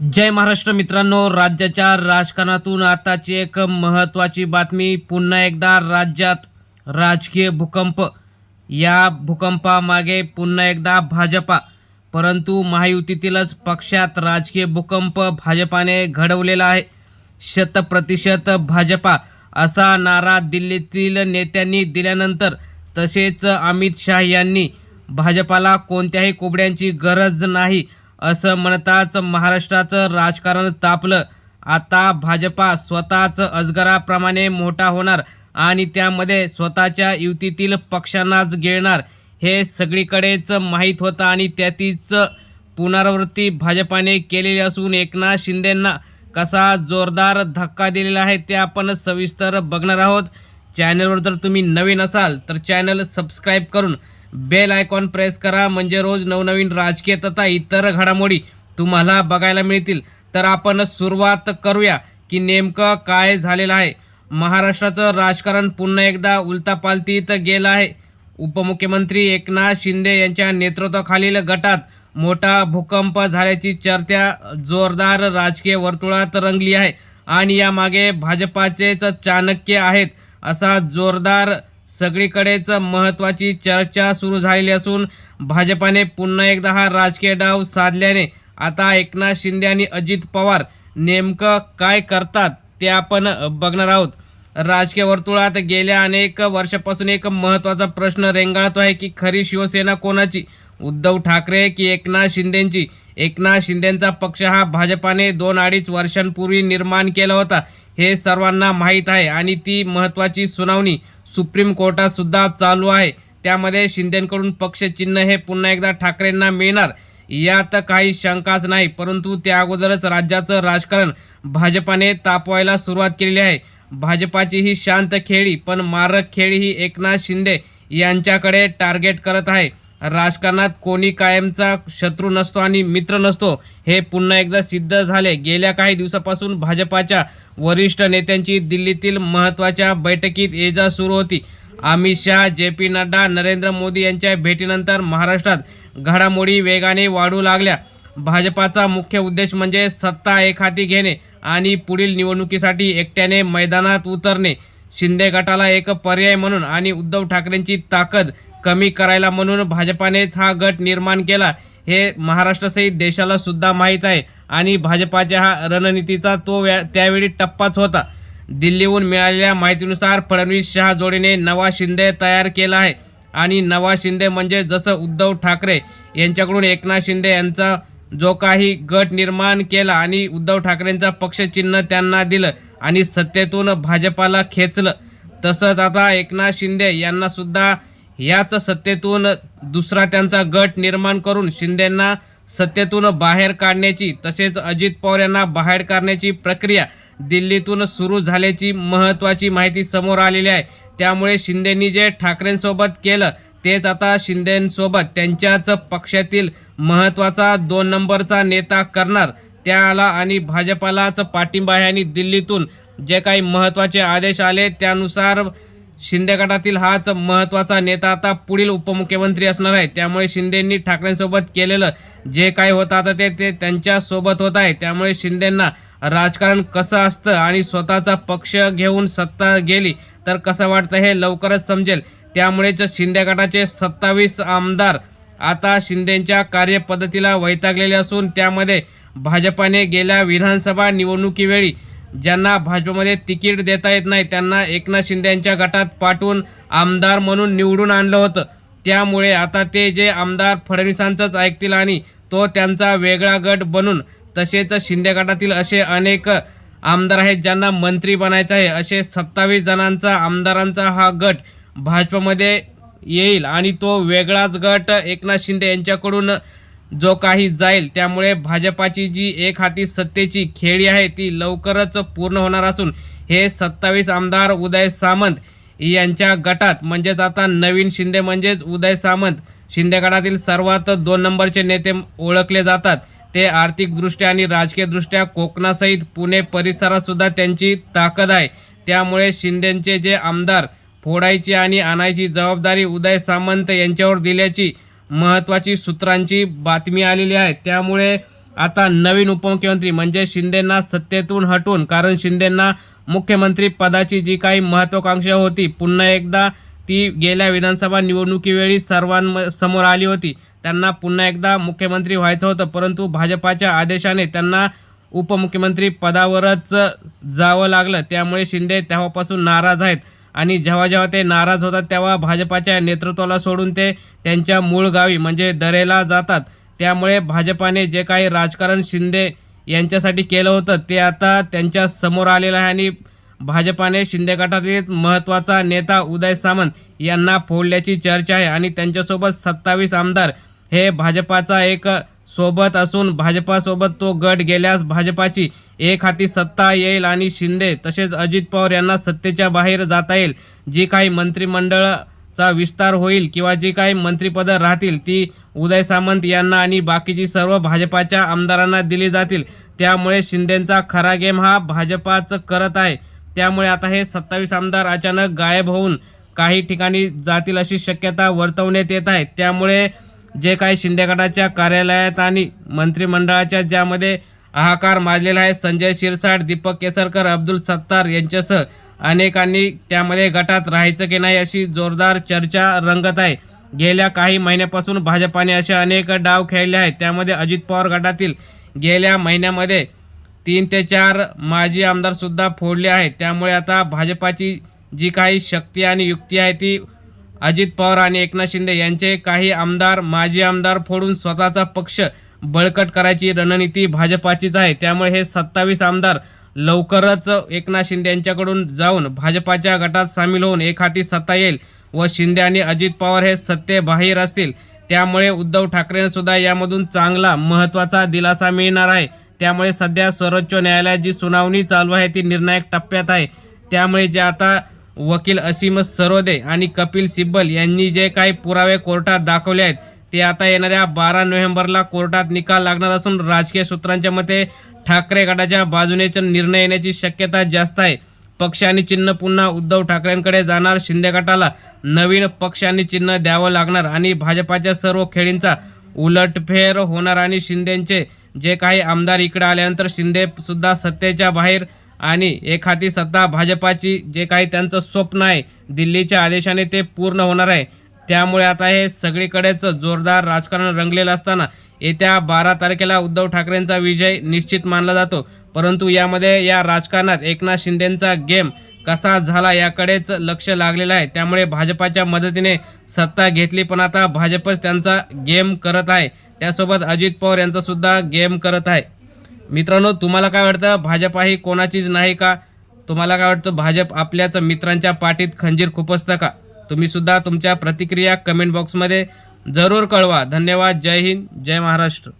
जय महाराष्ट्र मित्रांनो राज्याच्या राजकारणातून आताची एक महत्त्वाची बातमी. पुन्हा एकदा राज्यात राजकीय भूकंप. या भूकंपामागे पुन्हा एकदा भाजपा. परंतु महायुतीतीलच पक्षात राजकीय भूकंप भाजपाने घडवलेला आहे. शतप्रतिशत भाजपा. असा नारा दिल्लीतील नेत्यांनी दिल्यानंतर तसेच अमित शाह यांनी. भाजपाला कोणत्याही कोबड्यांची गरज नाही. असं म्हणताच महाराष्ट्राचं राजकारण तापलं. आता भाजपा स्वतःच अजगराप्रमाणे मोठा होणार आणि त्यामध्ये स्वतःच्या युतीतील पक्षांनाच गिळणार हे सगळीकडेच माहीत होतं आणि त्यातीच पुनरावृत्ती भाजपाने केलेली असून एकनाथ शिंदेंना कसा जोरदार धक्का दिलेला आहे ते आपण सविस्तर बघणार आहोत. चॅनलवर जर तुम्ही नवीन असाल तर चॅनल सबस्क्राईब करून बेल आयकॉन प्रेस करा. म्हणजे रोज नवनवीन राजकीय तथा इतर घडामोडी तुम्हाला बघायला मिळतील. तर आपण सुरुवात करूया की नेमकं काय झालेलं आहे. महाराष्ट्राचं राजकारण पुन्हा एकदा उलतापालतीत गेलं आहे. उपमुख्यमंत्री एकनाथ शिंदे यांच्या नेतृत्वाखालील गटात मोठा भूकंप झाल्याची चर्चा जोरदार राजकीय वर्तुळात रंगली आहे. आणि यामागे भाजपाचेच चाणक्य आहेत असा जोरदार सगळीकडेच महत्त्वाची चर्चा सुरू झालेली असून भाजपाने पुन्हा एकदा हा राजकीय डाव साधल्याने आता एकनाथ शिंदे आणि अजित पवार नेमकं काय करतात ते आपण बघणार आहोत. राजकीय वर्तुळात गेल्या अनेक वर्षापासून एक महत्त्वाचा प्रश्न रेंगाळतो आहे की खरी शिवसेना कोणाची? उद्धव ठाकरे की एकनाथ शिंदेंची? एकनाथ शिंदेंचा पक्ष हा भाजपाने दोन अडीच वर्षांपूर्वी निर्माण केला होता. हे सर्वांना माहीत आहे आणि ती महत्त्वाची सुनावणी सुप्रीम कोर्टात सुद्धा चालू आहे. त्यामध्ये शिंदेकडून पक्षचिन्ह हे पुन्हा एकदा ठाकरेंना मिळणार यात काही शंकाच नाही. परंतु त्या अगोदरच राज्याचं राजकारण भाजपाने तापवायला सुरुवात केलेली आहे. भाजपाची ही शांत खेळी पण मारक खेळी ही एकनाथ शिंदे यांच्याकडे टार्गेट करत आहे. राजकारणात कोणी कायमचा शत्रू नसतो आणि मित्र नसतो हे पुन्हा एकदा सिद्ध झाले. गेल्या काही दिवसापासून भाजपाच्या वरिष्ठ नेत्यांची दिल्लीतील महत्त्वाच्या बैठकीत ये जा सुरू होती. अमित शहा जे पी नड्डा नरेंद्र मोदी यांच्या भेटीनंतर महाराष्ट्रात घडामोडी वेगाने वाढू लागल्या. भाजपाचा मुख्य उद्देश म्हणजे सत्ता एखादी घेणे आणि पुढील निवडणुकीसाठी एकट्याने मैदानात उतरणे. शिंदे गटाला एक पर्याय म्हणून आणि उद्धव ठाकरेंची ताकद कमी करायला म्हणून भाजपानेच हा गट निर्माण केला हे महाराष्ट्रासहित देशाला सुद्धा माहीत आहे. आणि भाजपाच्या हा रणनीतीचा तो व्या त्यावेळी टप्पाच होता. दिल्लीहून मिळालेल्या माहितीनुसार फडणवीस शहा जोडीने नवा शिंदे तयार केला आहे. आणि नवा शिंदे म्हणजे जसं उद्धव ठाकरे यांच्याकडून एकनाथ शिंदे यांचा जो काही गट निर्माण केला आणि उद्धव ठाकरेंचा पक्षचिन्ह त्यांना दिलं आणि सत्तेतून भाजपाला खेचलं. तसंच आता एकनाथ शिंदे यांनासुद्धा याच सत्तेतून दुसरा त्यांचा गट निर्माण करून शिंदेंना सत्तेतून बाहेर काढण्याची तसेच अजित पवार यांना बाहेर काढण्याची प्रक्रिया दिल्लीतून सुरू झाल्याची महत्त्वाची माहिती समोर आलेली आहे. त्यामुळे शिंदेंनी जे ठाकरेंसोबत केलं तेच आता शिंदेंसोबत त्यांच्याच पक्षातील महत्त्वाचा दोन नंबरचा नेता करणार. त्याला आणि भाजपालाच पाठिंबा आहे आणि दिल्लीतून जे काही महत्त्वाचे आदेश आले त्यानुसार शिंदे गटातील हाच महत्त्वाचा नेता आता पुढील उपमुख्यमंत्री असणार आहे. त्यामुळे शिंदेंनी ठाकरेंसोबत केलेलं जे काही होतं आता ते ते त्यांच्यासोबत होत आहे. त्यामुळे शिंदेंना राजकारण कसं असतं आणि स्वतःचा पक्ष घेऊन सत्ता गेली तर कसं वाटतं हे लवकरच समजेल. त्यामुळेच शिंदे गटाचे सत्तावीस आमदार आता शिंदेंच्या कार्यपद्धतीला वैतागलेले असून त्यामध्ये भाजपाने गेल्या विधानसभा निवडणुकीवेळी ज्यांना भाजपमध्ये तिकीट देता येत नाही त्यांना एकनाथ शिंदे यांच्या गटात पाठवून आमदार म्हणून निवडून आणलं होतं. त्यामुळे आता ते जे आमदार फडणवीसांचंच ऐकतील आणि तो त्यांचा वेगळा गट बनून तसेच शिंदे गटातील असे अनेक आमदार आहेत ज्यांना मंत्री बनायचं आहे. असे सत्तावीस जणांचा आमदारांचा हा गट भाजपमध्ये येईल आणि तो वेगळाच गट एकनाथ शिंदे यांच्याकडून जो काही जाईल त्यामुळे भाजपाची जी एक हाती सत्तेची खेळी आहे ती लवकरच पूर्ण होणार असून हे सत्तावीस आमदार उदय सामंत यांच्या गटात. म्हणजेच आता नवीन शिंदे म्हणजेच उदय सामंत. शिंदे गटातील सर्वात दोन नंबरचे नेते ओळखले जातात. ते आर्थिकदृष्ट्या आणि राजकीयदृष्ट्या कोकणासहित पुणे परिसरातसुद्धा त्यांची ताकद आहे. त्यामुळे शिंदेंचे जे आमदार फोडायची आणि आणायची जबाबदारी उदय सामंत यांच्यावर दिल्याची महत्त्वाची सूत्रांची बातमी आलेली आहे. त्यामुळे आता नवीन उपमुख्यमंत्री म्हणजे शिंदेंना सत्तेतून हटवून कारण शिंदेंना मुख्यमंत्री पदाची जी काही महत्वाकांक्षा होती पुन्हा एकदा ती गेल्या विधानसभा निवडणुकीवेळी सर्वांसमोर आली होती. त्यांना पुन्हा एकदा मुख्यमंत्री व्हायचं होतं परंतु भाजपाच्या आदेशाने त्यांना उपमुख्यमंत्री पदावरच जावं लागलं. त्यामुळे शिंदे तेव्हापासून नाराज आहेत. आणि जेव्हा जेव्हा ते नाराज होतात तेव्हा भाजपाच्या नेतृत्वाला सोडून ते त्यांच्या मूळ गावी म्हणजे दरेला जातात. त्यामुळे भाजपाने जे काही राजकारण शिंदे यांच्यासाठी केलं होतं ते आता त्यांच्यासमोर आलेलं आहे आणि भाजपाने शिंदे गटातील महत्त्वाचा नेता उदय सामंत यांना फोडल्याची चर्चा आहे. आणि त्यांच्यासोबत सत्तावीस आमदार हे भाजपाचा एक सोबत असून भाजपासोबत तो गट गेल्यास भाजपाची एक हाती सत्ता येईल आणि शिंदे तसेच अजित पवार यांना सत्तेच्या बाहेर जाता येईल. जी काही मंत्रिमंडळाचा विस्तार होईल किंवा जी काही मंत्रिपदं राहतील ती उदय सामंत यांना आणि बाकीची सर्व भाजपाच्या आमदारांना दिली जातील. त्यामुळे शिंदेंचा खरा गेम हा भाजपाच करत आहे. त्यामुळे आता हे सत्तावीस आमदार अचानक गायब होऊन काही ठिकाणी जातील अशी शक्यता वर्तवण्यात येत आहे. त्यामुळे जे काही शिंदे गटाच्या कार्यालयात आणि मंत्रिमंडळाच्या ज्यामध्ये हाहाकार माजलेला आहे संजय शिरसाट दीपक केसरकर अब्दुल सत्तार यांच्यासह अनेकांनी त्यामध्ये गटात राहायचं की नाही अशी जोरदार चर्चा रंगत आहे. गेल्या काही महिन्यापासून भाजपाने असे अनेक डाव खेळले आहेत. त्यामध्ये अजित पवार गटातील गेल्या महिन्यामध्ये तीन ते चार माजी आमदारसुद्धा फोडले आहेत. त्यामुळे आता भाजपाची जी काही शक्ती आणि युक्ती आहे ती अजित पवार आणि एकनाथ शिंदे यांचे काही आमदार माजी आमदार फोडून स्वतःचा पक्ष बळकट करायची रणनीती भाजपाचीच आहे. त्यामुळे हे सत्तावीस आमदार लवकरच एकनाथ शिंदे यांच्याकडून जाऊन भाजपाच्या गटात सामील होऊन एक हाती सत्ता येईल व शिंदे आणि अजित पवार हे सत्तेबाहेर असतील. त्यामुळे उद्धव ठाकरेंना सुद्धा यामधून चांगला महत्त्वाचा दिलासा मिळणार आहे. त्यामुळे सध्या सर्वोच्च न्यायालयात जी सुनावणी चालू आहे ती निर्णायक टप्प्यात आहे. त्यामुळे जे आता वकील असीम सरोदे आणि कपिल सिब्बल यांनी जे काही पुरावे कोर्टात दाखवले आहेत ते आता येणाऱ्या बारा नोव्हेंबरला कोर्टात निकाल लागणार असून राजकीय सूत्रांच्या मते ठाकरे गटाच्या बाजूनेच निर्णय येण्याची शक्यता जास्त आहे. पक्ष आणि चिन्ह पुन्हा उद्धव ठाकरेंकडे जाणार. शिंदे गटाला नवीन पक्ष आणि चिन्ह द्यावं लागणार आणि भाजपाच्या सर्व खेळींचा उलटफेर होणार आणि शिंदेचे जे काही आमदार इकडे आल्यानंतर शिंदे सुद्धा सत्तेच्या बाहेर आणि एखादी सत्ता भाजपाची जे काही त्यांचं स्वप्न आहे दिल्लीच्या आदेशाने ते पूर्ण होणार आहे. त्यामुळे आता हे सगळीकडेच जोरदार राजकारण रंगलेलं असताना येत्या बारा तारखेला उद्धव ठाकरेंचा विजय निश्चित मानला जातो. परंतु यामध्ये या राजकारणात एकनाथ शिंदेंचा गेम कसा झाला याकडेच लक्ष लागलेलं आहे. त्यामुळे भाजपाच्या मदतीने सत्ता घेतली पण आता भाजपच त्यांचा गेम करत आहे. त्यासोबत अजित पवार यांचा सुद्धा गेम करत आहे. मित्रांनो तुम्हाला काय वाटतं? भाजपा ही कोणाचीच नाही का? तुम्हाला काय वाटतं? भाजप आपल्याच मित्रांच्या पाठीत खंजीर खुपसतं का? तुम्ही सुद्धा तुमच्या प्रतिक्रिया कमेंट बॉक्समध्ये जरूर कळवा. धन्यवाद. जय हिंद. जय महाराष्ट्र.